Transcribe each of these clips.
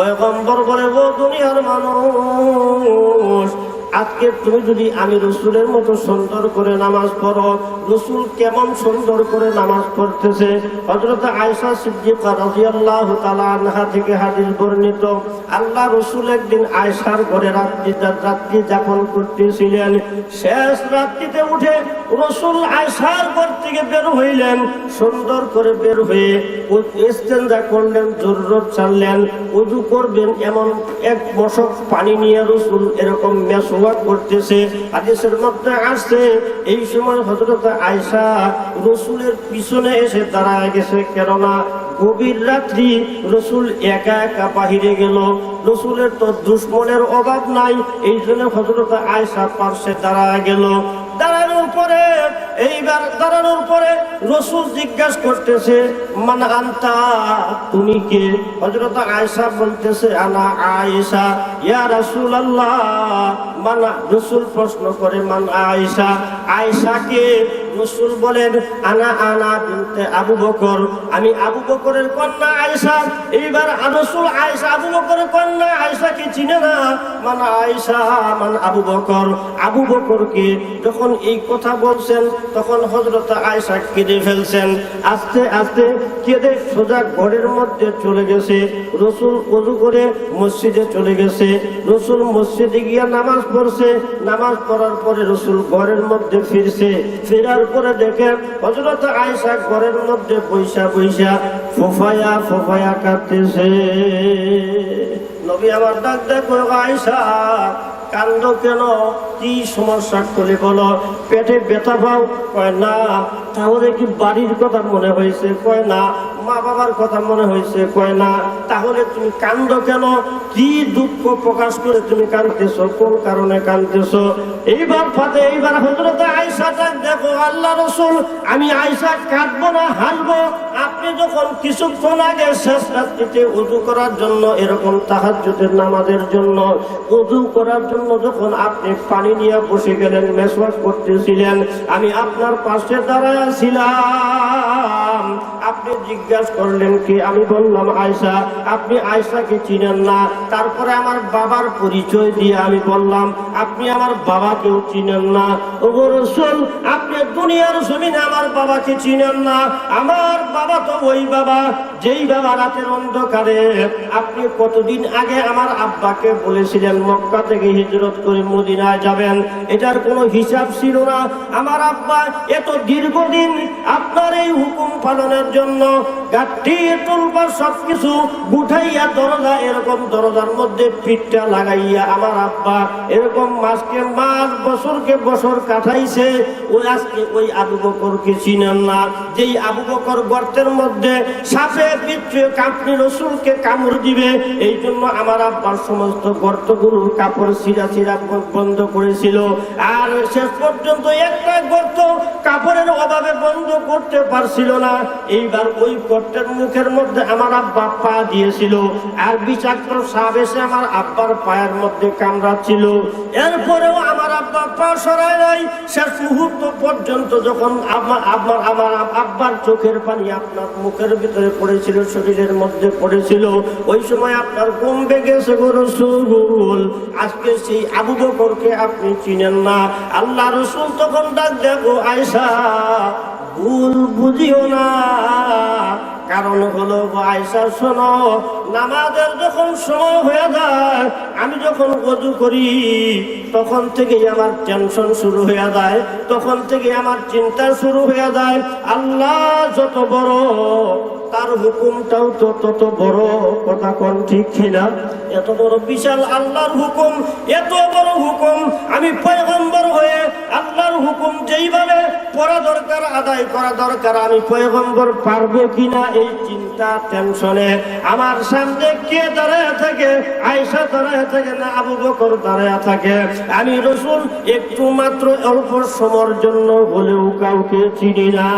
পয়গম্বর বলে গো দুনিয়ার মানুষ আজকে তুমি যদি আমি রসুলের মতো সুন্দর করে নামাজ পড়ো, রসুল কেমন সুন্দর করে নামাজ পড়তেছে? হজরত আয়সা সিদ্দিকা রাদিয়াল্লাহু তাআলা আনহা থেকে হাদিস বর্ণিত, আল্লাহ রসুল একদিন আয়সার ঘরে রাত্রি রাত্রি যাপন করতেছিলেন। শেষ রাত্রিতে উঠে রসুল আয়সার ঘর থেকে বের হইলেন, সুন্দর করে বের হয়ে ইস্তেঞ্জা করলেন জরুরত ছাড়লেন, উজু করবেন, এমন এক মশক পানি নিয়ে রসুল এরকম মেসোয়া করতেছে। হাদিসের মধ্যে আসছে, এই সময় হজরত আয়সা রসুলের পিছনে এসে দাঁড়ায় গেছে, কেননা গভীর রাত্রি রসুল একা একা বাহিরে গেল। রসুলের তো দুশ্মনের অভাব নাই এই জন্য হজরত আয়সা পার্শ্বে দাঁড়ায় গেল। দাঁড়ানোর পরে, এইবার দাঁড়ানোর পরে রসুল জিজ্ঞাসা করতেছে, মান আন্তা? তুমি কে? হজরত আয়সা বলতেছে, আনা আয়েশা। ইয়া রসুল আল্লাহ মানা, রসুল প্রশ্ন করে, মান আয়েশা? আয়েশাকে রসুল বলেন, আনা আনা বিনতে আবু বকর। আমি আবু বকরের কন্যা আয়েশা। এইবার রসুল আয়েশা, আবু বকরের কন্যা আয়েশাকে চিনে না। মানে আয়েশা, মান আবু বকর। আবু বকরকে যখন এই কথা বলছেন, তখন হজরত আয়েশা কেঁদে ফেলছেন। আস্তে আস্তে কেঁদে সোজা ঘরের মধ্যে চলে গেছে। রসুল অজু করে মসজিদে চলে গেছে। রসুল মসজিদে গিয়া নামাজ পড়ছে। নামাজ পড়ার পরে রসুল ঘরের মধ্যে ফিরছে। ফেরার পরে দেখে হজরত আয়সা ঘরের মধ্যে পয়সা পয়সা ফোফায়া ফোফায়া কাটতেছে নবী আমার ডাক দেখো আয়সা কান্দ কেন? কি সমস্যা করে বলো? পেটে ব্যথা পাও? কয়, না, তাহলে কি বাড়ির কথা মনে হয়েছে? কয়, না মা বাবার কথা মনে হয়েছে, কয় না, তাহলে তুমি কান্দ কেন? কি দুঃখ প্রকাশ করে তুমি কাঁদতেছ? কোন কারণে কাঁদতেছ? এইবার ফাতে, এইবার হজরত আয়সা ডাক, দেখো আল্লাহ রসুল, আমি আয়সা কাঁদবো না, হাসবো। আপনি যখন কিছুক্ষণ আগে শেষ রাত্রিতে উজু করার জন্য, এরকম তাহাজ্জুদের নামাজের জন্য উজু করার জন্য যখন আপনি পানি নিয়ে বসে গেলেন, মেসওয়াক করতেছিলেন, আমি আপনার পাশে দাঁড়ায় ছিলাম। আপনি জিজ্ঞাসা করলেন কি? আমি বললাম, আয়সা, আপনি আয়সাকে চিনেন না। তারপরে আমার বাবার পরিচয় দিয়ে আমি বললাম, আপনি আমার বাবাকেও চিনেন না। ও রসুল, আপনি দুনিয়ার জমিনে আমার বাবাকে চিনেন না। আমার বাবা তো ওই বাবা, যেই বাবা রাতের অন্ধকারে। আপনি কতদিন আগে আমার আব্বাকে বলেছিলেন, মক্কা থেকে হিজরত করে মদিনায় যাবেন। এটার কোনো হিসাব ছিল না। আমার আব্বা এত দীর্ঘদিন আপনার এই হুকুম পালনের জন্য গাঠি তুলবার সবকিছু গুঠাইয়া দরজা, এরকম দরজার মধ্যে পিঠটা লাগাইয়া আমার আব্বা এরকম মাসকে মাস, বছরকে বছর কাটাইছে। ওই আজকে ওই আবু বকরকে চিনেন না। যেই আবু বকর গর্তের মধ্যে সাপে, পিঠে কাপড়ি রসুলকে কামড় দিবে এই জন্য আমার আব্বার সমস্ত গর্তগুলোর কাপড় সিরা সিরা বন্ধ করেছিল। আর শেষ পর্যন্ত একটা গর্ত কাপড়ের অভাবে বন্ধ করতে পারছিল না। এইবার ওই গর্তের মুখের মধ্যে আমার আব্বা পা দিয়েছিল আর সাপ এসে আমার আব্বার পায়ের মধ্যে কামড়াচ্ছিল। এরপরেও আমার আব্বা পা নাই। শেষ মুহূর্ত পর্যন্ত যখন আমার আমার আমার আব্বার চোখের পানি আপনার মুখের ভিতরে পড়েছিল, শরীরের মধ্যে পড়েছিল, ওই সময় আপনার কমবে গেছে রসুল। আজকে সেই আবু বকরকে আপনি চিনেন না। আল্লাহ রসুল তখন ডাক দেখো আয়সা ভুল বুঝিও না। কারণ হলো আয়সা শোনো, নামাজের যখন সময় হয়ে যায়, আমি যখন গজু করি, তখন থেকেই আমার টেনশন শুরু হয়ে যায়, তখন থেকে আমার চিন্তা শুরু হয়ে যায়, আল্লাহ যত বড়, তার হুকুমটাও তো তত বড়, কথা কোন ঠিক কিনা? এত বড় বিশাল আল্লাহর হুকুম, এত বড় হুকুম, আমি পয়গম্বর হয়ে আল্লাহর হুকুম যেইভাবে পড়া দরকার, আদায় করা দরকার, আমি পয়গম্বর পারব কিনা এই চিন্তা টেনশনে আমার সামনে কে দাঁড়ায় থাকে? আয়সা দাঁড়ায় থাকে না আবু বকর দাঁড়ায় থাকে? আমি রসুল একটু মাত্র অল্প সময়ের জন্য হলেও কাউকে চিনি না।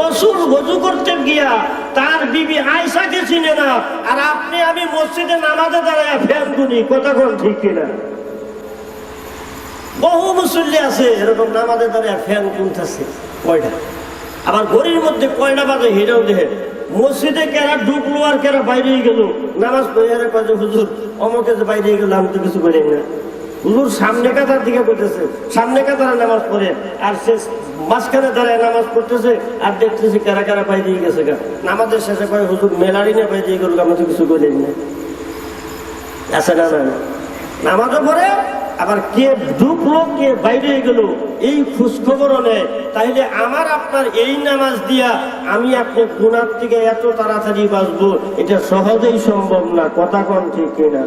রসুল বজু করতে গিয়া তার বিবি আয়সাকে চিনে না। আর আপনি আমি মসজিদে নামাজে দাঁড়ায় ফ্যান গুনি কোন ঠিক কিনা? বহু মুসল্লি আছে, এরকম নামাজে দাঁড়ায় ফ্যান কিনতেছে কয়টা? আবার গড়ির মধ্যে কয়টা বাজে হিরেও দেহে। মসজিদে কেরা ঢুকলো আর কেরা বাইরে গেল? নামাজ পড়ে আর হুজুর, অমকে যে বাইরে গেল, আমি তো কিছু করি না। হুজুর সামনে কাতার দিকে করতেছে সামনে কাতারে নামাজ পড়ে। আর সে মাঝখানে দাঁড়ায় নামাজ পড়তেছে, আর দেখতেছে কারা কারা বাইরে গেছে গা। নামাজের শেষে কয়, হুজুর মেলারি না বাইরে গেল, আমি তো কিছু করি না। না না নামাজও পড়ে আবার কে ঢুকলো, কে বাইরে গেল, এই খোঁজখবর নেয় তাইলে আমার আপনার এই নামাজ দিয়া আমি আপনি গুণার থেকে এত তাড়াতাড়ি বাঁচবো, এটা সহজেই সম্ভব না, কথা কন ঠিক কিনা?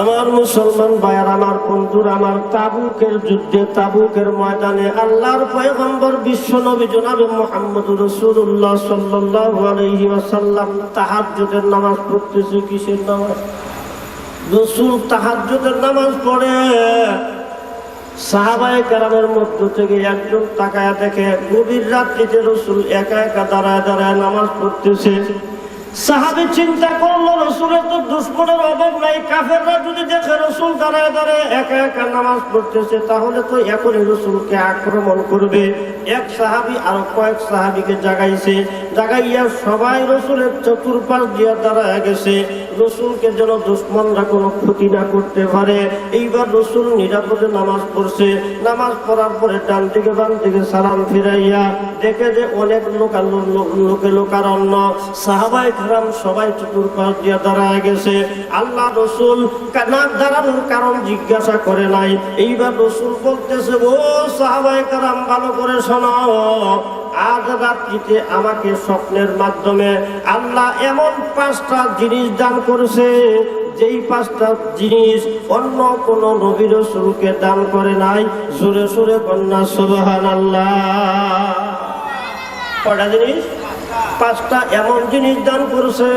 আমার মুসলমান ভাইয়ার, আমার বন্ধুর, আমার তাবুকের যুদ্ধে, তাবুকের ময়দানে আল্লাহর পয়গম্বর বিশ্ব নবী জনাবে মোহাম্মদ রসুল্লাহ সাল্লাল্লাহু আলাইহি ওয়াসাল্লাম তাহাজ্জুদের নামাজ পড়তেছে, কিসের নামাজ? রসুল তাহাজ্জুদের নামাজ পড়ে। সাহাবায়ে কারামের মধ্য থেকে একজন তাকায়া দেখে, গভীর রাত্রিতে রসুল একা একা দাঁড়ায় দাঁড়ায় নামাজ পড়তেছে। সাহাবি চিন্তা করল, রসুলের তো দুশ্মনের অভাব নাই, কাফেররা যদি দেখে রসুল দাঁড়ায় দাঁড়ায় একা একা নামাজ পড়তেছে, তাহলে তো এখনই রসুলকে আক্রমণ করবে। এক সাহাবি আর কয়েক সাহাবিকে জাগাইছে, জাগাইয়া সবাই রসুলের চতুর্পাশ দিয়া দাঁড়ায় গেছে। রসুলকে যেন দুশ্মনরা কোনো ক্ষতি না করতে পারে। এইবার রসুল নিরাপদে নামাজ পড়ছে। নামাজ পড়ার পরে ডান দিকে বাম দিকে সালাম ফিরাইয়া দেখে যে অনেক লোকাল লোকে লোকারণ্য। সাহাবাই খারাম সবাই চতুর্পাশ দিয়া দাঁড়ায় গেছে। আল্লাহ রসুল না দাঁড়ানোর কারণ জিজ্ঞাসা করে নাই। এইবার রসুল বলতেছে, ও সাহাবাই কারাম, ভালো করে শোনো। আজ রাত্রিতে আমাকে স্বপ্নের মাধ্যমে আল্লাহ এমন পাঁচটা জিনিস দান করেছে, যেই পাঁচটা জিনিস অন্য কোন নবীর সুরুকে দান করে নাই। সুরে সুরে কন্যা সুবহান আল্লাহ কটা জিনিস? পাঁচটা এমন জিনিস দান করেছে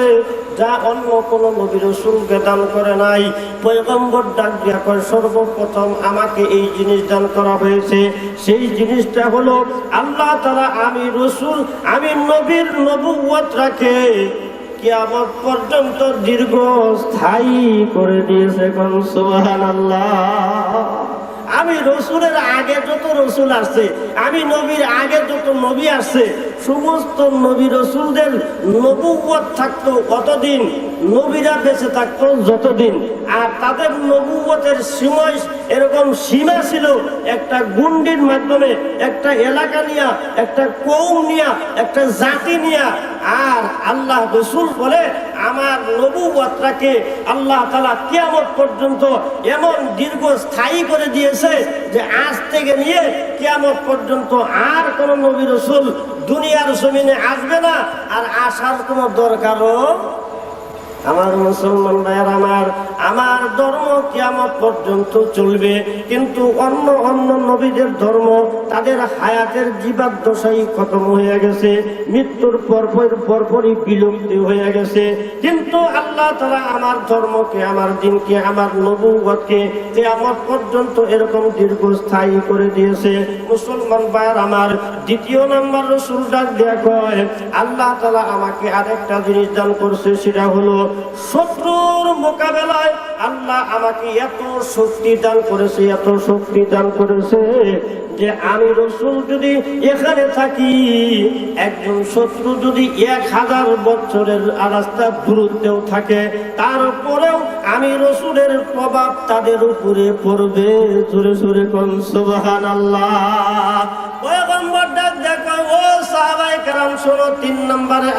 যা অন্য কোন নবীর রসুলকে দান করে নাই, পয়গম্বর ডাক দিয়া করে সর্বপ্রথম আমাকে এই জিনিস দান করা হয়েছে। সেই জিনিসটা হলো আল্লাহ তারা আমি রসুল, আমি নবীর নবুয়ত রাখে কিয়ামত পর্যন্ত দীর্ঘ স্থায়ী করে দিয়েছে কোন সুবহান আমি রসুলের আগে যত রসুল আসছে, আমি নবীর আগে যত নবী আসছে সমস্ত নবী রসুলদের নবুয়ত থাকতো কতদিন? নবীরা বেঁচে থাকতো যতদিন। আর তাদের নবুয়তের সময় এরকম সীমা ছিল, একটা গুন্ডির মাধ্যমে, একটা এলাকা নিয়া, একটা কৌম নিয়া, একটা জাতি নিয়া। আর আল্লাহ রসুল বলে, আমার নবুয়াত্রাকে আল্লাহ তালা কিয়ামত পর্যন্ত এমন দীর্ঘ স্থায়ী করে দিয়েছে যে আজ থেকে নিয়ে কিয়ামত পর্যন্ত আর কোন নবী রসুল দুনিয়ার জমিনে আসবে না আর আসার কোনো দরকারও আমার মুসলমান ভাইয়ার আমার আমার ধর্ম কিয়ামত পর্যন্ত চলবে, কিন্তু অন্য অন্য নবীদের ধর্ম তাদের হায়াতের জীবাত দশাই খতম হয়ে গেছে, মৃত্যুর পরপর পরপরই বিলুপ্তি হয়ে গেছে। কিন্তু আল্লাহ তারা আমার ধর্মকে, আমার দিনকে, আমার নবুগতকে কিয়ামত পর্যন্ত এরকম দীর্ঘস্থায়ী করে দিয়েছে। মুসলমান ভাইয়ার আমার দ্বিতীয় নাম্বার রসুল দেয়া কয়, আল্লাহ তালা আমাকে আরেকটা জিনিস দান করছে, সেটা হলো শত্রুর মোকাবেলায় আল্লাহ আমাকে এত শক্তি দান করেছে, এত শক্তি দান করেছে যে আমি রসুল যদি এখানে থাকি, একজন শত্রু যদি এক হাজার বছরের রাস্তা দূরত্বেও থাকে, তারপরেও আমি রসুলের প্রভাব তাদের উপরে পড়বে। জোরে জোরে কোন আল্লাহ ডাক তিন নম্বরে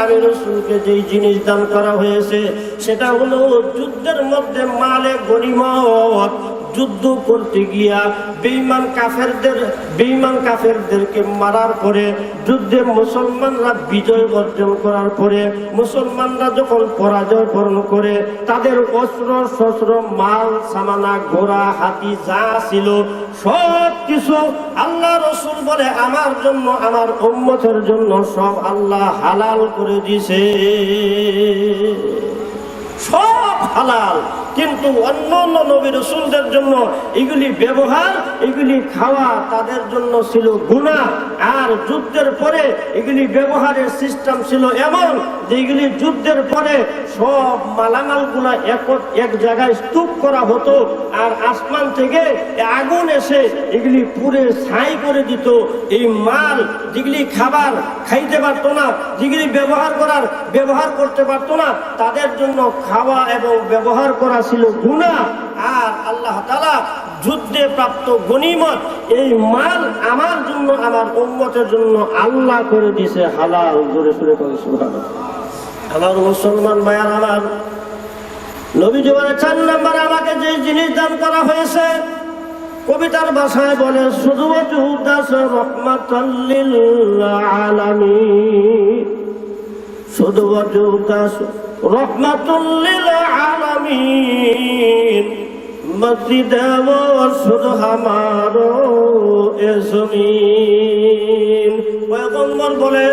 যেই জিনিস দান করা হয়েছে সেটা হলো যুদ্ধের মধ্যে মালে গরিমত যুদ্ধ করতে গিয়া বেইমান কাফেরদের বেইমান কাফেরদেরকে মারার পরে, যুদ্ধে মুসলমানরা বিজয় অর্জন করার পরে, মুসলমানরা যখন পরাজয় বরণ করে, তাদের অস্ত্র শস্ত্র, মাল, সামানা, ঘোড়া, হাতি যা ছিল, সব কিছু আল্লাহ রসুল বলে, আমার জন্য, আমার উম্মতের জন্য সব আল্লাহ হালাল করে দিছে সব হালাল। কিন্তু অন্য অন্য নবী রসুলদের জন্য এগুলি ব্যবহার, এগুলি খাওয়া তাদের জন্য ছিল গুণা আর যুদ্ধের পরে এগুলি ব্যবহারের সিস্টেম ছিল এমন যে এগুলি যুদ্ধের পরে সব মালামালগুলা এক এক জায়গায় স্তূপ করা হতো আর আসমান থেকে আগুন এসে এগুলি পুরে ছাই করে দিত। এই মাল যেগুলি খাবার খাইতে পারতো না, যেগুলি ব্যবহার করার, ব্যবহার করতে পারত না, তাদের জন্য খাওয়া এবং ব্যবহার করা ছিল গুণা আর আল্লাহ যুদ্ধে প্রাপ্ত গনিমত এই মাল আমার জন্য, আমার উন্মতের জন্য আল্লাহ করে দিছে হালাল। জোরে সুরে করে। আমার মুসলমান ভাইয়ার, আমার নবী জীবনে চার নম্বর আমাকে যে জিনিস দান করা হয়েছে, কবিতার ভাষায় বলে শুধু দাস রহমাতাল্লিল আলামিন। শুধু রহমাতুল্লিল আলামিন মসজিদ শুধু হামারো এ জমিন। পয়গম্বর বলে,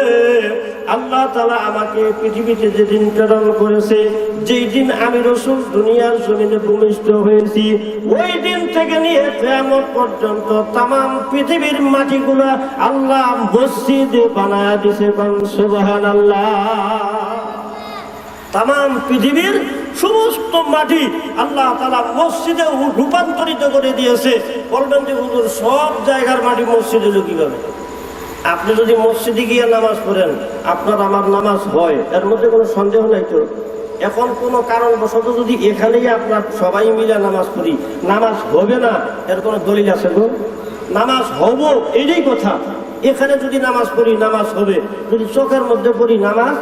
আল্লাহ তালা আমাকে পৃথিবীতে যেদিন প্রেরণ করেছে, যেই দিন আমি রসুল দুনিয়ার জমিনে ভূমিষ্ঠ হয়েছি, ওই দিন থেকে নিয়ে কেমন পর্যন্ত তাম পৃথিবীর মাটিগুলা আল্লাহ মসজিদে বানায় দিছে সুবাহান আল্লাহ তাম পৃথিবীর সমস্ত মাটি আল্লাহ তালা মসজিদে রূপান্তরিত করে দিয়েছে। বলবেন যে, হুজুর, সব জায়গার মাটি মসজিদে কীভাবে? আপনি যদি মসজিদে গিয়ে নামাজ পড়েন, আপনার আমার নামাজ হয়, এর মধ্যে কোনো সন্দেহ নাই তো? এখন কোনো কারণবশত যদি এখানেই আপনার সবাই মিলে নামাজ পড়ি, নামাজ হবে না, এর কোনো দলিল আছে গো? নামাজ হব, এটাই কথা। এখানে যদি নামাজ পড়ি, নামাজ হবে। যদি চোখের মধ্যে পড়ি, নামাজ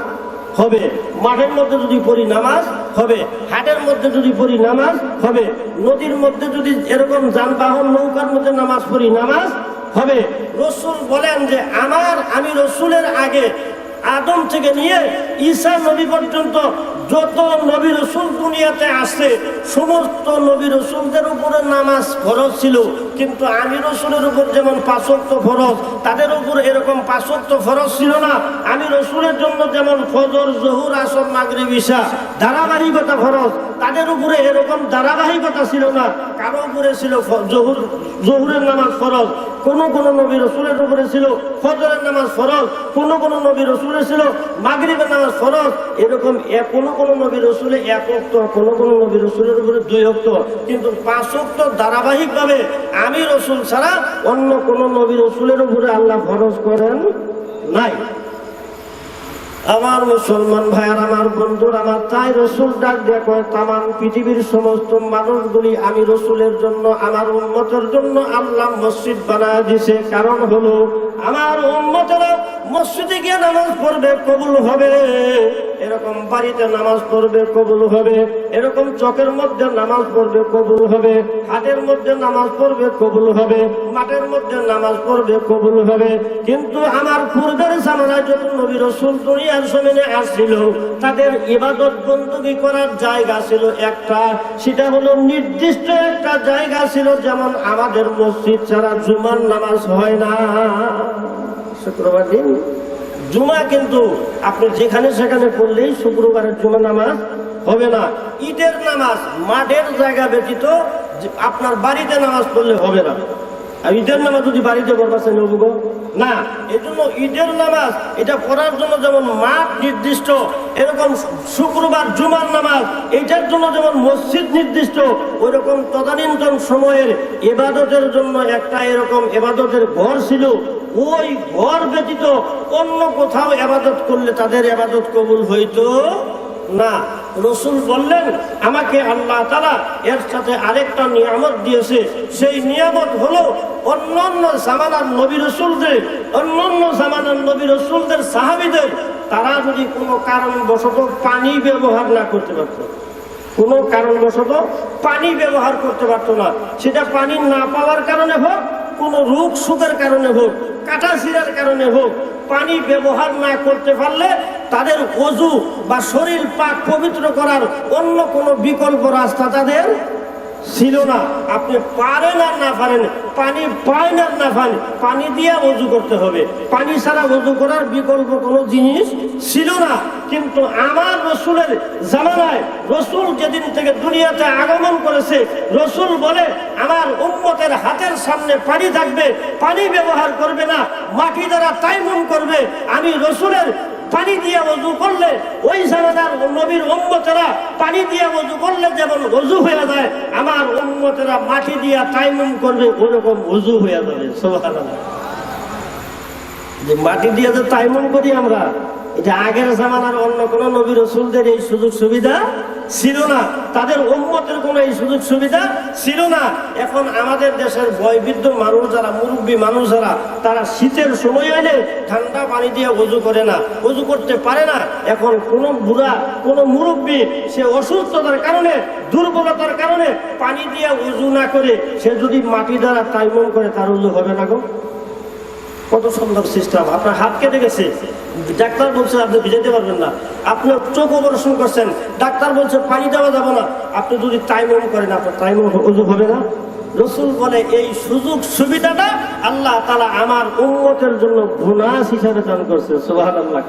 হবে। মাঠের মধ্যে যদি পড়ি নামাজ, হবে। হাটের মধ্যে যদি পড়ি নামাজ, হবে। নদীর মধ্যে যদি এরকম যানবাহন, নৌকার মধ্যে নামাজ পড়ি নামাজ, হবে। রসুল বলেন যে, আমার, আমি রসুলের আগে আদম থেকে নিয়ে ঈশা নবী পর্যন্ত যত নবী রসুল দুনিয়াতে আসছে সমস্ত নবী রসুলদের উপরে নামাজ ফরজ ছিল। কিন্তু আমি রসুলের উপর যেমন পাঁচক্ত ফরজ, তাদের উপর এরকম পাঁচক্ত ফরজ ছিল না। আমি রসুলের জন্য যেমন ফজর, জহুর, আসর মাগরে বিশা ধারাবাহিকতা ফরজ, তাদের উপরে এরকম ধারাবাহিকতা ছিল না। কারও উপরে ছিল জহুর, জহুরের নামাজ ফরজ। কোন কোন নবী রসুলের উপরে ছিল ফজরের নামাজ ফরজ। কোন কোন নবী রসুলের ছিল মাগরিবের নামাজ ফরজ। এরকম কোন কোন নবী রসুলে এক অক্ত কোন কোন নবী রসুলের উপরে দুই অক্ত কিন্তু পাঁচ অক্ত ধারাবাহিক ভাবে আমি রসুল ছাড়া অন্য কোন নবী রসুলের উপরে আল্লাহ ফরজ করেন নাই। আমার মুসলমান ভাইয়ার, আমার বন্ধুর, আমার তাই রসুল ডাক দেখো তাম পৃথিবীর সমস্ত মানুষগুলি আমি রসুলের জন্য, আমার উন্মতের জন্য আল্লাহ মসজিদ বানায় দিছে। কারণ হলো আমার উন্মতেরা মসজিদে গিয়ে নামাজ পড়বে, কবুল হবে। এরকম বাড়িতে নামাজ পড়বে, কবুল হবে। এরকম চকের মধ্যে নামাজ পড়বে, কবুল হবে। হাটের মধ্যে নামাজ পড়বে, কবুল হবে। মাঠের মধ্যে নামাজ পড়বে, কবুল হবে। কিন্তু আমার পূর্বের জামানায় যত নবী রসুল দুনিয়ার জমিনে আসছিল, তাদের ইবাদত বন্দী করার জায়গা ছিল একটা। সেটা হলো নির্দিষ্ট একটা জায়গা ছিল, যেমন আমাদের মসজিদ ছাড়া জুমার নামাজ হয় না। শুক্রবার দিন। জুমা কিন্তু আপনি যেখানে সেখানে পড়লেই শুক্রবারের জুমা নামাজ হবে না। ঈদের নামাজ মাঠের জায়গা ব্যতীত আপনার বাড়িতে নামাজ পড়লে হবে না। ঈদের নামাজ যদি বাড়িতে পড়বাসে নবুগ না এই জন্য ঈদের নামাজ, এটা পড়ার জন্য যেমন মাঠ নির্দিষ্ট, এরকম শুক্রবার জুমার নামাজ, এটার জন্য যেমন মসজিদ নির্দিষ্ট ওই রকম তদানীন্তন সময়ের এবাদতের জন্য একটা এরকম এবাদতের ঘর ছিল। ওই ঘর ব্যতীত অন্য কোথাও এবাদত করলে তাদের এবাদত কবুল হইতো না। রসুল বললেন, আমাকে আল্লাহ তারা এর সাথে আরেকটা নিয়ামত দিয়েছে। সেই নিয়ামত হলো অন্য অন্য জামানার নবী রসুলদের অন্য অন্য জামানার নবী রসুলদের সাহাবিদের, তারা যদি কোনো কারণবশত পানি ব্যবহার না করতে পারত। কোনো কারণবশত পানি ব্যবহার করতে পারতো না। সেটা পানি না পাওয়ার কারণে হোক, কোনো রোগ সুখের কারণে হোক, কাটা কারণে হোক, পানি ব্যবহার না করতে পারলে তাদের অজু বা শরীর পাক পবিত্র করার অন্য কোনো বিকল্প রাস্তা তাদের ছিল না। আপনি পারেন আর না পারেন, পানি পায় আর না পান, পানি দিয়ে অজু করতে হবে। পানি ছাড়া অজু করার বিকল্প কোনো জিনিস ছিল না। কিন্তু আমার রসুলের জামানায় রসুল যেদিন থেকে দুনিয়াতে আগমন করেছে, রসুল বলে, আমার উম্মতের হাতের সামনে পানি থাকবে, পানি ব্যবহার করবে না, মাটি দ্বারা তাইমুন করবে। আমি রসুলের পানি দিয়ে অজু করলে ওই সারাদার নবীর উম্মতেরা পানি দিয়ে অজু করলে যেমন অজু হয়ে যায়, আমার উম্মতেরা মাটি দিয়া তাইমুম করবে ওরকম অজু হয়ে যাবে সোহারা যে মাটি দিয়ে যে তাইমুম করি আমরা এটা আগের জামানার অন্য কোন নবী রসুলদের এই সুযোগ সুবিধা ছিল না। তাদের উম্মতের কোনো এই সুযোগ সুবিধা ছিল না। এখন আমাদের দেশের বয়বৃদ্ধ মানুষ যারা, মুরব্বী মানুষ যারা, তারা শীতের সময় এলে ঠান্ডা পানি দিয়ে অজু করে না অজু করতে পারে না। এখন কোনো বুড়া, কোনো মুরব্বী, সে অসুস্থতার কারণে, দুর্বলতার কারণে পানি দিয়ে উজু না করে, সে যদি মাটি দ্বারা তাইমম করে, তার উজু হবে না গো। কত সুন্দর সিস্টেম। আপনার হাত কেটে গেছে। ডাক্তার বলছে, আপনি ভিজাতে পারবেন না। আপনি চোখ অপারেশন করছেন। ডাক্তার বলছে, পানি দেওয়া যাবে না। আপনি যদি টাইম করেন, আপনার টাইম অজুগ হবে না। রসুল বলে, এই সুযোগ সুবিধাটা আল্লাহ তালা আমার উন্মতের জন্য বোনাস হিসাবে দান করছে। সুবাহ আল্লাহ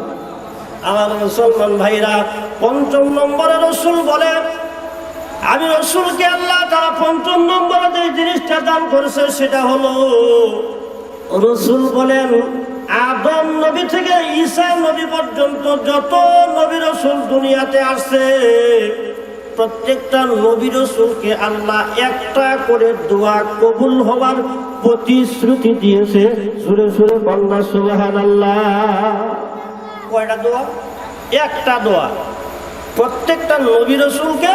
আমার মুসলমান ভাইরা, পঞ্চম নম্বরে রসুল বলে, আমি রসুলকে আল্লাহ তারা পঞ্চম নম্বরে যে জিনিসটা দান করেছে, সেটা হলো রসুল বলেন, আদম নবী থেকে ঈসা নবী পর্যন্ত যত নবী রসুল দুনিয়াতে আসছে, প্রত্যেকটা নবী রসুলকে আল্লাহ একটা করে দোয়া কবুল হওয়ার প্রতিশ্রুতি দিয়েছে। সুরে সুরে কন্যা সুবাহান আল্লাহ কয়টা দোয়া? একটা দোয়া। প্রত্যেকটা নবী রসুলকে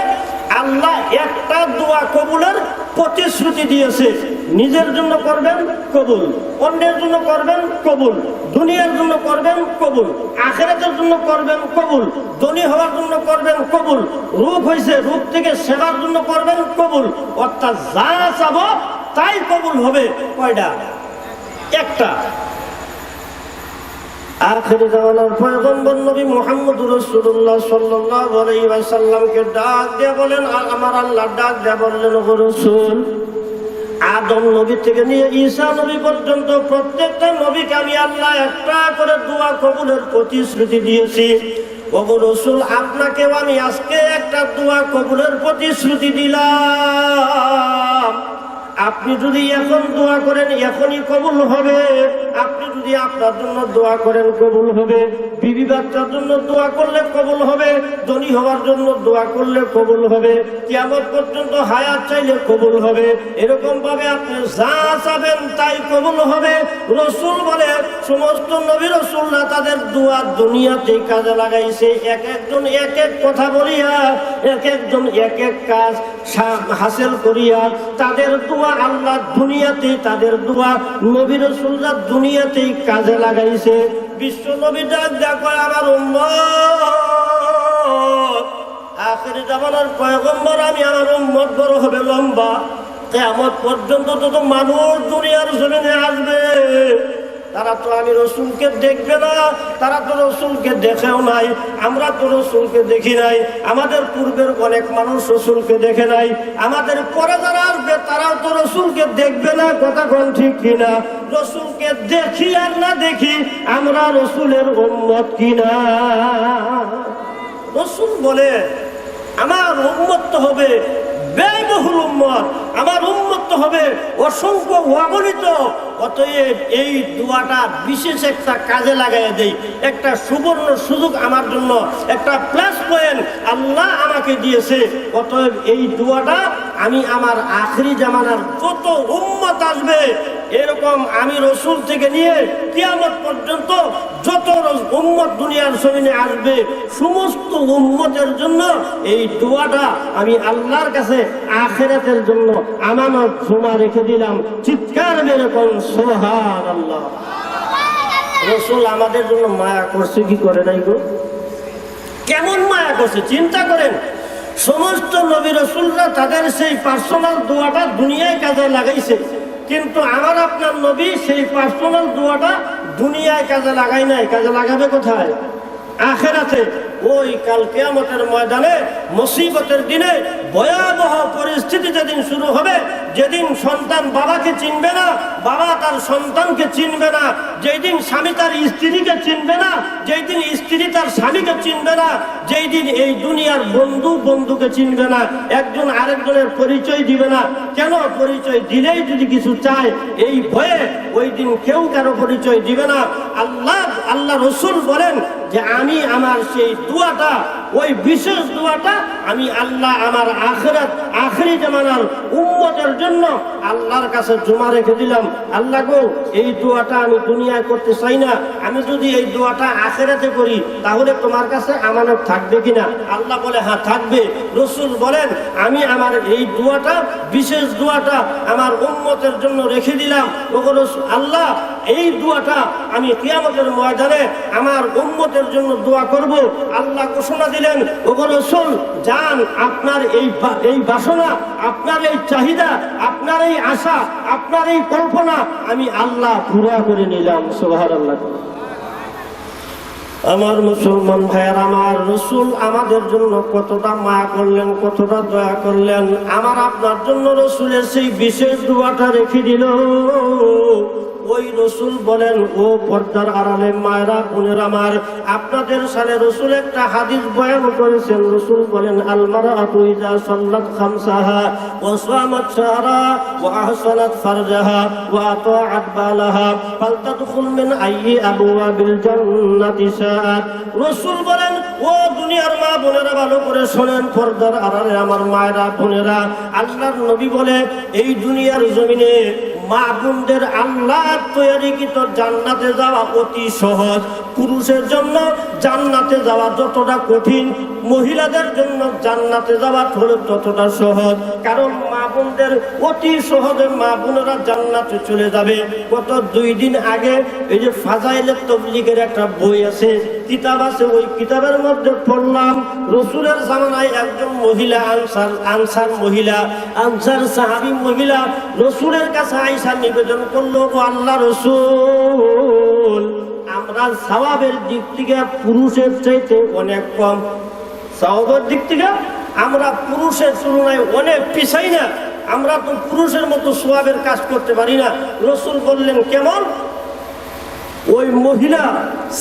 আল্লাহ একটা দোয়া কবুলের প্রতিশ্রুতি দিয়েছে। নিজের জন্য করবেন, কবুল। অন্যের জন্য করবেন, কবুল। দুনিয়ার জন্য করবেন, কবুল। আখেরাতের জন্য করবেন, কবুল। ধনী হওয়ার জন্য করবেন, কবুল। রূপ হয়েছে রূপ থেকে সেবার জন্য করবেন, কবুল। অর্থাৎ যা চাব, তাই কবুল হবে। কয়টা? একটা। আখেরি জামানার পয়গম্বর নবী মুহাম্মদ রাসূলুল্লাহ সাল্লাল্লাহু আলাইহি ডাক দিয়ে বলেন, আর আমার আল্লাহ ডাক দিয়ে বললেন রাসূল আদম নবী থেকে নিয়ে ঈশা নবী পর্যন্ত প্রত্যেকটা নবীকে আমি আল্লাহ একটা করে দোয়া কবুলের প্রতিশ্রুতি দিয়েছি। ওগো রসুল, আপনাকেও আমি আজকে একটা দোয়া কবুলের প্রতিশ্রুতি দিলাম। আপনি যদি এখন দোয়া করেন, এখনই কবুল হবে। আপনি যদি আপনার জন্য দোয়া করেন, কবুল হবে। বিবি বাচ্চার জন্য দোয়া করলে কবুল হবে। ধনী হওয়ার জন্য দোয়া করলে কবুল হবে। কিয়ামত পর্যন্ত হায়াত চাইলে কবুল হবে। এরকম ভাবে আপনি যা চাবেন তাই কবুল হবে। রসুল বলে, সমস্ত নবী রসুলরা তাদের দোয়া দুনিয়াতে কাজে লাগাইছে। এক একজন এক এক কথা বলিয়া, এক একজন এক এক কাজ হাসিল করিয়া তাদের দোয়া আল্লাহ দুনিয়াতে তাদের দোয়া নবী রসুলরা দুনিয়াতেই কাজে লাগাইছে। বিশ্ব নবী ডাক দেখো আমার উম্মত। আখেরি জামানার আমি, আমার উম্মত বড় হবে লম্বা। কেমন পর্যন্ত তো মানুষ দুনিয়ার জমিনে আসবে। তারা তো আমি রসুলকে দেখবে না, তারা তো রসুলকে দেখেও নাই, আমরা তো রসুলকে দেখি নাই, আমাদের পূর্বের অনেক মানুষ রসুলকে দেখে নাই, আমাদের পরে যারা আসবে তারাও তো রসুলকে দেখবে না, কথা কোন ঠিক কিনা? রসুলকে দেখি আর না দেখি, আমরা রসুলের উম্মত কিনা? রসুল বলে, আমার উন্মত্ত হবে ব্যয়বহুল উম্মত। আমার উন্মুক্ত হবে, অসংখ্য অগণিত। অতএব এই দোয়াটা বিশেষ একটা কাজে লাগাই দেই। একটা সুবর্ণ সুযোগ আমার জন্য, একটা প্লাস পয়েন্ট আল্লাহ আমাকে দিয়েছে। অতএব এই দোয়াটা আমি আমার আখরি জামানার কত উন্মত আসবে এরকম আমি রসুল থেকে নিয়ে কিয়ামত পর্যন্ত যত উম্মত দুনিয়ার জমিনে আসবে, সমস্ত উম্মতের জন্য এই দোয়াটা আমি আল্লাহর কাছে আখেরাতের জন্য আমানত জমা রেখে দিলাম। চিৎকার মেরে সোহার আল্লাহ রসুল আমাদের জন্য মায়া করছে, কি করে নাই গো? কেমন মায়া করছে? চিন্তা করেন। সমস্ত নবী রসুলরা তাদের সেই পার্সোনাল দোয়াটা দুনিয়ায় কাজে লাগাইছে। কিন্তু আমার আপনার নবী সেই পার্সোনাল দোয়াটা দুনিয়ায় কাজে লাগাই নাই। কাজে লাগাবে কোথায়? আখেরাতে। ওই কাল কেয়ামতের ময়দানে, মুসিবতের দিনে ভয়াবহ পরিস্থিতি যেদিন শুরু হবে, যেদিন সন্তান বাবাকে চিনবে না, বাবা তার সন্তানকে চিনবে না যেই দিন স্বামী তার স্ত্রীকে চিনবে না যেই দিন স্ত্রী তার স্বামীকে চিনবে না যেই দিন এই দুনিয়ার বন্ধু বন্ধুকে চিনবে না, একজন আরেকজনের পরিচয় দিবে না, কেন পরিচয় দিলেই যদি কিছু চায়, এই ভয়ে ওই দিন কেউ কারও পরিচয় দিবে না। আল্লাহ আল্লাহ রসুল বলেন যে আমি আমার সেই দোয়াটা, ওই বিশেষ দোয়াটা আমি আল্লাহ আমার আখরাত, আখরি জামানার উম্মতের জন্য আল্লাহর কাছে জমা রেখে দিলাম। আল্লাহ গো, এই দোয়াটা আমি দুনিয়ায় করতে চাই না। আমি যদি এই দোয়াটা আখেরাতে করি, তাহলে তোমার কাছে আমানত থাকবে কিনা? আল্লাহ বলে হ্যাঁ থাকবে। রসুল বলেন, আমি আমার এই দোয়াটা, বিশেষ দোয়াটা আমার উম্মতের জন্য রেখে দিলাম। ওগো আল্লাহ এই দোয়াটা আমি কিয়ামতের ময়দানে আমার উম্মতের জন্য দোয়া করব। আল্লাহ ঘোষণা দিলেন রসুল, যান, আপনার এই এই বাসনা, আপনার এই চাহিদা, আপনার এই আশা, আপনার এই কল্পনা আমি আল্লাহ পুরা করে নিলাম সোহার আল্লাহ আমার মুসলমান ভাইয়ের, আমার রসুল আমাদের জন্য কতটা মায়া করলেন, কতটা দয়া করলেন। আমার আপনার জন্য রসুলের সেই বিশেষ দোয়াটা রেখে দিল। ওই রসুল বলেন, ও পর্দার আড়ালে মায়েরা, বোনের আমার, আপনাদের সালে রসুল একটা হাদিস বয়ান করেছেন। রসুল বলেন আলমারা আতুইজা সাল্লাত খামসাহা ও সামাত শাহরা ও আহসানাত ফারজাহা ও আতাআত বালাহা ফালতাদখুল মিন আইয়ি আবওয়াবিল জান্নাতি শাআত রসুল বলেন, ও দুনিয়ার মা বোনেরা ভালো করে শোনেন, পর্দার আড়ালে আমার মায়েরা, বোনেরা, আল্লাহর নবী বলে, এই দুনিয়ার জমিনে মা বোনদের আল্লাহ তৈরিকৃত জান্নাতে যাওয়া অতি সহজ? পুরুষের জন্য জান্নাতে যাওয়া যতটা কঠিন মহিলাদের জন্য জান্নাতে যাওয়া হলো ততটা সহজ। কারণ মা বোনদের অতি সহজে মা বোনেরা জান্নাতে চলে যাবে। গত দুই দিন আগে এই যে ফাজাইলের তবলিগের একটা বই আছে, কিতাব আছে, ওই কিতাবের মধ্যে পড়লাম, রসুলের জামানায় একজন মহিলা, আনসার আনসার মহিলা, আনসার সাহাবি মহিলা রসুলের কাছে আইসা নিবেদন করল, "ও আল্লাহ রসুল, আমরা সওয়াবের দিক থেকে পুরুষের চাইতে অনেক কম। সওয়াবের দিক থেকে আমরা পুরুষের তুলনায় অনেক পিছাই না। আমরা তো পুরুষের মতো সোয়াবের কাজ করতে পারি না। রসুল বললেন, কেমন? ওই মহিলা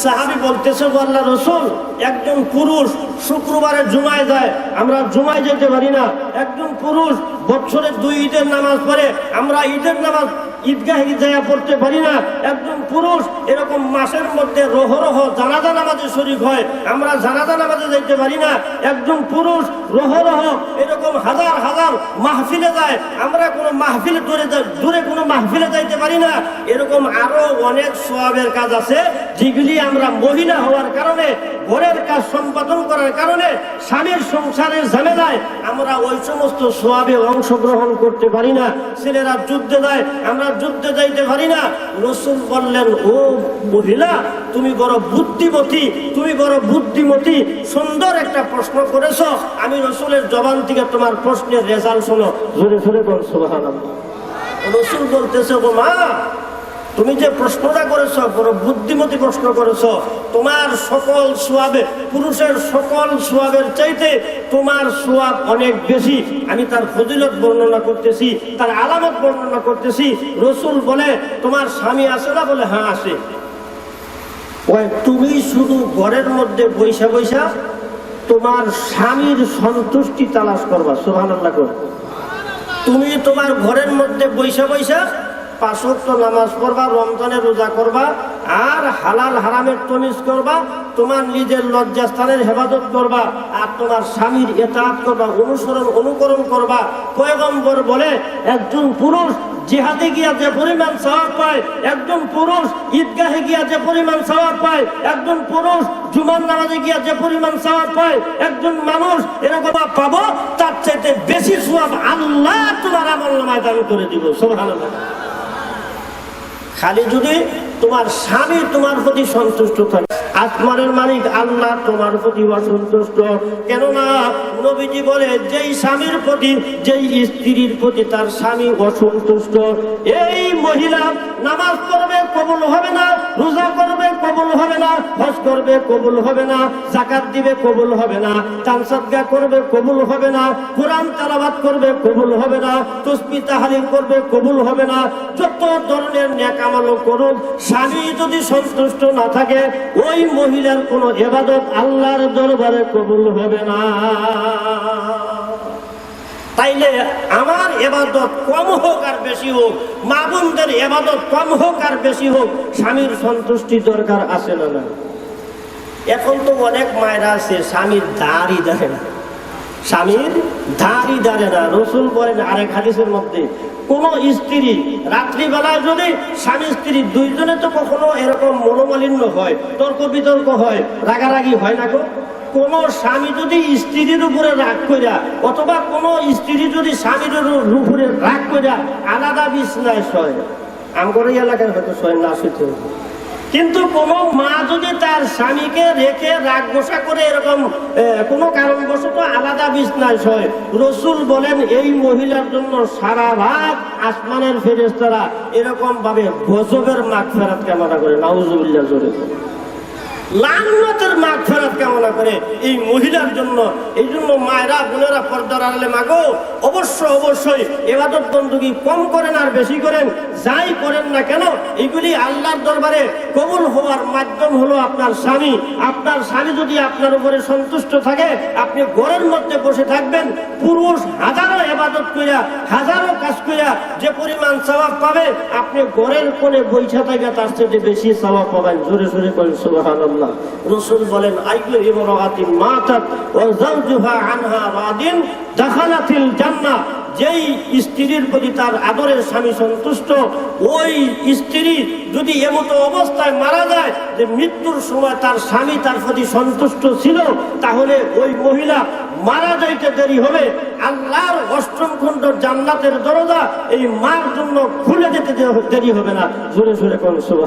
সাহাবি বলতেছে আল্লাহ রসুল, একজন পুরুষ শুক্রবারে জুমায় যায়, আমরা জুমায় যেতে পারি না। একজন পুরুষ বছরে দুই ঈদের নামাজ পড়ে, আমরা ঈদের নামাজ ঈদগাহে যায় পড়তে পারি না। একজন পুরুষ এরকম মাসের মধ্যে রহ রহ জানাজা নামাজে শরীক হয়, আমরা জানাজা নামাজে যাইতে পারি না। একজন পুরুষ রহ রহ এরকম হাজার হাজার মাহফিলে যায়, আমরা কোনো মাহফিলে দূরে দূরে কোনো মাহফিলে যাইতে পারি না। এরকম আরও অনেক সোয়াবের কাজ আছে, যেগুলি আমরা মহিলা হওয়ার কারণে ঘরের কাজ সম্পাদন করার কারণে স্বামীর সংসারের ঝামেলায় আমরা ওই সমস্ত সোয়াবে অংশগ্রহণ করতে পারি না। ছেলেরা যুদ্ধে যায়, আমরা যুদ্ধে যাইতে পারি না। রসুল বললেন, ও মহিলা, তুমি বড় বুদ্ধিমতী, তুমি বড় বুদ্ধিমতী, সুন্দর একটা প্রশ্ন করেছ। আমি রসুলের জবান থেকে তোমার প্রশ্নের রেজাল্ট শোনো। জোরে জোরে বল, সুবহানাল্লাহ। রসুল বলতেছে গো মা তুমি যে প্রশ্নটা করেছ বড় বুদ্ধিমতী প্রশ্ন করেছ, তোমার সকল সোয়াবে পুরুষের সকল সোয়াবের চাইতে তোমার সোয়াব অনেক বেশি। আমি তার ফজিলত বর্ণনা করতেছি, তার আলামত বর্ণনা করতেছি। রসুল বলে, তোমার স্বামী আসে না? বলে হ্যাঁ আসে। তুমি শুধু ঘরের মধ্যে বৈশা বৈশা তোমার স্বামীর সন্তুষ্টি তালাশ করবা। সুবহানাল্লাহ করে তুমি তোমার ঘরের মধ্যে বৈশা বৈশা নামাজ পড়বা, রমজানে রোজা করবা, আর হালাল হারামের করবা, তোমার নিজের হেফাজত করবা, আর তোমার স্বামীর অনুসরণ, অনুকরণ করবা। পয়গম্বর বলে, একজন পুরুষ জিহাদে গিয়া যে পরিমাণ সওয়াব পায়, একজন পুরুষ ঈদগাহে গিয়া যে পরিমাণ সওয়াব পায়, একজন পুরুষ জুমার নামাজে গিয়া যে পরিমাণ সওয়াব পায়, একজন মানুষ এরকম পাবো, তার চাইতে বেশি সওয়াব আল্লাহ তোমার আমল নামায় দাবি করে দিব, সুবহানাল্লাহ। খালি যদি তোমার স্বামী তোমার প্রতি সন্তুষ্ট থাকে, আসমানের মালিক আল্লাহ তোমার প্রতি অসন্তুষ্ট। কেননা নবীজি বলে, যেই স্বামীর প্রতি, যেই স্ত্রীর প্রতি তার স্বামী অসন্তুষ্ট। এই মহিলা নামাজ পড়বে, কবল হবে না। রোজা করবে, কবুল হবে না, হজ করবে, কবুল হবে না জাকাত দিবে, কবুল হবে না চান সাদগা করবে, কবুল হবে না, কোরআন তালাবাত করবে, কবুল হবে না, তসবি তাহালিম করবে, কবুল হবে না, যত ধরনের ন্যাকামালো করুক, স্বামী যদি সন্তুষ্ট না থাকে, ওই মহিলার কোনো এবাদত আল্লাহর দরবারে কবুল হবে না। তাইলে আমার এবাদত কম হোক আর বেশি হোক মা বোনদের এবাদত কম হোক আর বেশি হোক, স্বামীর সন্তুষ্টি দরকার আছে না না এখন তো অনেক মায়েরা আছে, স্বামীর দাড়ি ধরে না। স্বামীর দাড়ি ধরে না। রসুল বলেন আরেক হাদিসের মধ্যে, কোন স্ত্রী রাত্রিবেলায় যদি স্বামী স্ত্রী দুইজনে তো কখনো এরকম মনোমালিন্য হয়, তর্ক বিতর্ক হয়, রাগারাগি হয় না গো? কোন স্বামী যদি স্ত্রীর উপরে রাগ কইরা, অথবা কোন স্ত্রী যদি স্বামীর উপরে রাগ কইরা, আলাদা বিছনায় শয়। আমগর এই এলাকায় হয়তো শয়, না শুতে কিন্তু কোন মা যদি তার স্বামীকে রেখে রাগ গোসা করে এরকম কোনো কারণবশত আলাদা বিছনায় শয়, রসুল বলেন, এই মহিলার জন্য সারা রাত আসমানের ফেরেস্তারা এরকম ভাবে গজবের মাঠ ফেরাত কামনা করে, নাউজুবিল্লাহ জোরে লান্নতের মাঠ ফেরত কামনা করে এই মহিলার জন্য, এই জন্য মায়েরা, বোনেরা পর্দার আড়ালে মাগো, অবশ্য অবশ্যই এবাদত বন্দুকি কম করেন আর বেশি করেন, যাই করেন না কেন, এগুলি আল্লাহর দরবারে কবুল হওয়ার মাধ্যম হলো আপনার স্বামী। আপনার স্বামী যদি আপনার উপরে সন্তুষ্ট থাকে, আপনি ঘরের মধ্যে বসে থাকবেন, পুরুষ হাজারো এবাদত কইরা, হাজারো কাজ কইরা যে পরিমাণ সবাব পাবে, আপনি ঘরের কোণে বৈশা থাকে তার চেয়ে বেশি সবাব পাবেন। জোরে জোরে করেন রসুল বলেন যেই স্ত্রীর প্রতি তার আদরের স্বামী সন্তুষ্ট, ওই স্ত্রী যদি এমতো অবস্থায় মারা যায় যে মৃত্যুর সময় তার স্বামী তার প্রতি সন্তুষ্ট ছিল, তাহলে ওই মহিলা মারা যাইতে দেরি হবে। আল্লাহর অষ্টম খণ্ড জান্নাতের দরজা এই মার জন্য খুলে যেতে দেরি হবে না। জোরে জোরে কোন শুভ